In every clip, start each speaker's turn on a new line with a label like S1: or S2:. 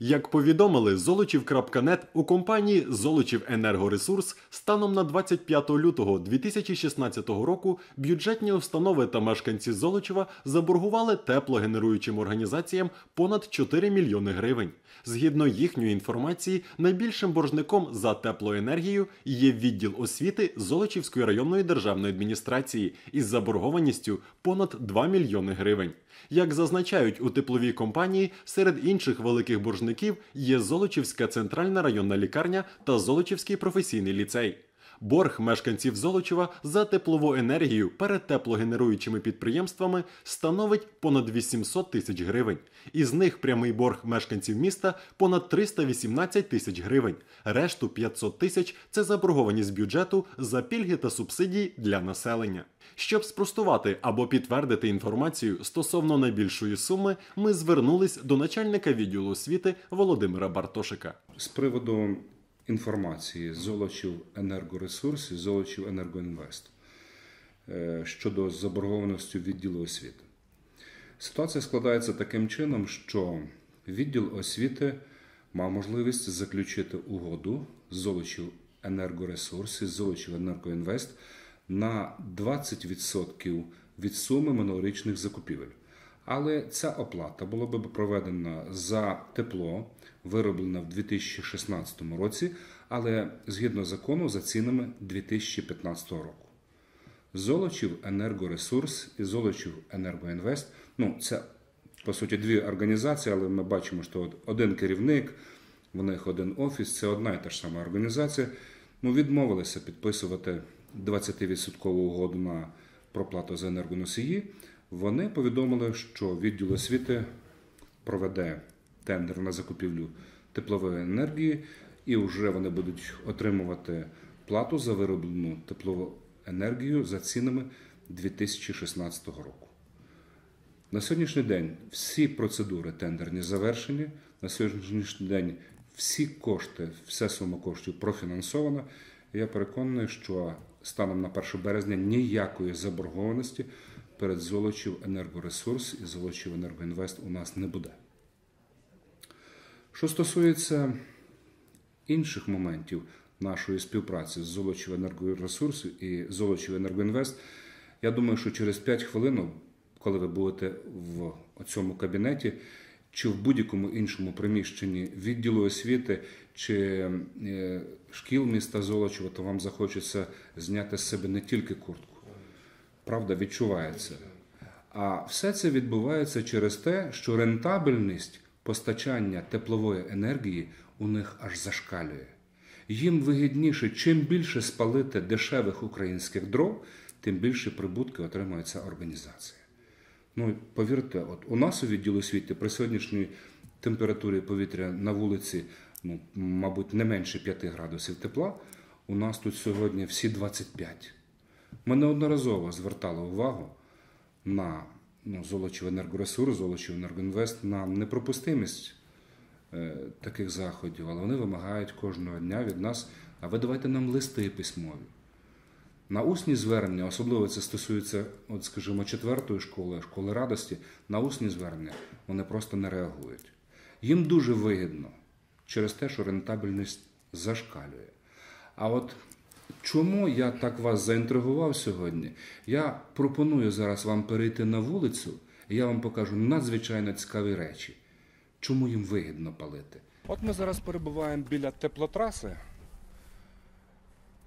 S1: Як повідомили Золочів.нет у компанії Золочів Енергоресурс станом на 25 лютого 2016 року бюджетні установи та мешканці Золочева заборгували теплогенеруючим організаціям понад 4 мільйони гривень. Згідно їхньої інформації, найбільшим боржником за теплоенергію є відділ освіти Золочівської районної державної адміністрації із заборгованістю понад 2 мільйони гривень. Як зазначають у тепловій компанії, серед інших великих боржників є Золочівська центральна районна лікарня та Золочівський професійний ліцей. Борг мешканців Золочева за теплову енергію перед теплогенеруючими підприємствами становить понад 800 тисяч гривень. Із них прямий борг мешканців міста понад 318 тисяч гривень. Решту 500 тисяч це заборгованість бюджету за пільги та субсидії для населення. Щоб спростувати або підтвердити інформацію стосовно найбільшої суми, ми звернулись до начальника відділу освіти Володимира Бартошика.
S2: З приводу інформації Золочів енергоресурс і Золочів енергоінвест е, щодо заборгованості відділу освіти. Ситуація складається таким чином, що відділ освіти мав можливість заключити угоду Золочів енергоресурс Золочів енергоінвест на 20% від суми минулорічних закупівель. Але ця оплата була б проведена за тепло, вироблене в 2016 році, але згідно закону за цінами 2015 року. Золочів енергоресурс і Золочів енергоінвест ну це по суті дві організації, але ми бачимо, що один керівник, в них один офіс, це одна і та ж сама організація. Ну, відмовилися підписувати 20% угоду на проплату за енергоносії. Вони повідомили, що відділ освіти проведе тендер на закупівлю теплової енергії, і вже вони будуть отримувати плату за вироблену теплову енергію за цінами 2016 року. На сьогоднішній день всі процедури тендерні завершені. На сьогоднішній день всі кошти, вся сума коштів профінансована. Я переконаний, що станом на 1 березня ніякої заборгованості перед Золочів енергоресурс і Золочів енергоінвест у нас не буде. Що стосується інших моментів нашої співпраці з Золочів енергоресурс і Золочів енергоінвест, я думаю, що через 5 хвилин, коли ви будете в цьому кабінеті, чи в будь-якому іншому приміщенні відділу освіти чи шкіл міста Золочева, то вам захочеться зняти з себе не тільки куртку. Правда, відчувається. А все це відбувається через те, що рентабельність постачання теплової енергії у них аж зашкалює. Їм вигідніше, чим більше спалити дешевих українських дров, тим більше прибутки отримує ця організація. Ну, повірте, от у нас у відділу освіти при сьогоднішній температурі повітря на вулиці, ну, мабуть, не менше 5 градусів тепла, у нас тут сьогодні всі 25. Ми неодноразово звертали увагу на ну, Золочів енергоресурс, Золочів енергоінвест на непропустимість е, таких заходів, але вони вимагають кожного дня від нас, а ви давайте нам листи письмові. На усні звернення, особливо це стосується, от, скажімо, четвертої школи, школи радості, на усні звернення вони просто не реагують. Їм дуже вигідно через те, що рентабельність зашкалює. А от чому я так вас заінтригував сьогодні? Я пропоную зараз вам перейти на вулицю, і я вам покажу надзвичайно цікаві речі. Чому їм вигідно палити? От ми зараз перебуваємо біля теплотраси.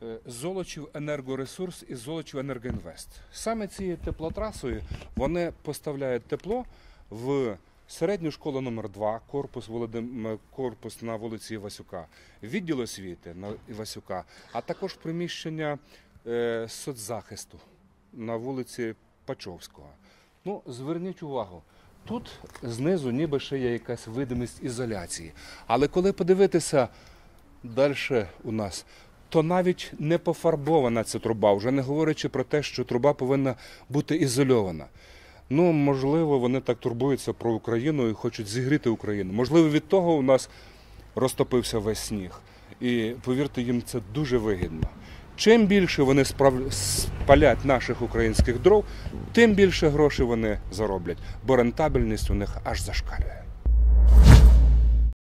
S2: Е, Золочів енергоресурс і Золочів енергоінвест. Саме цією теплотрасою вони поставляють тепло в середню школу номер 2 корпус Володим... корпус на вулиці Івасюка, відділ освіти на Івасюка, а також приміщення е, соцзахисту на вулиці Пачовського. Ну, зверніть увагу. Тут знизу ніби ще є якась видимість ізоляції. Але коли подивитися далі у нас, то навіть не пофарбована ця труба, вже не говорячи про те, що труба повинна бути ізольована. Ну, можливо, вони так турбуються про Україну і хочуть зігріти Україну. Можливо, від того у нас розтопився весь сніг. І повірте, їм це дуже вигідно. Чим більше вони справ... спалять наших українських дров, тим більше грошей вони зароблять, бо рентабельність у них аж зашкалює.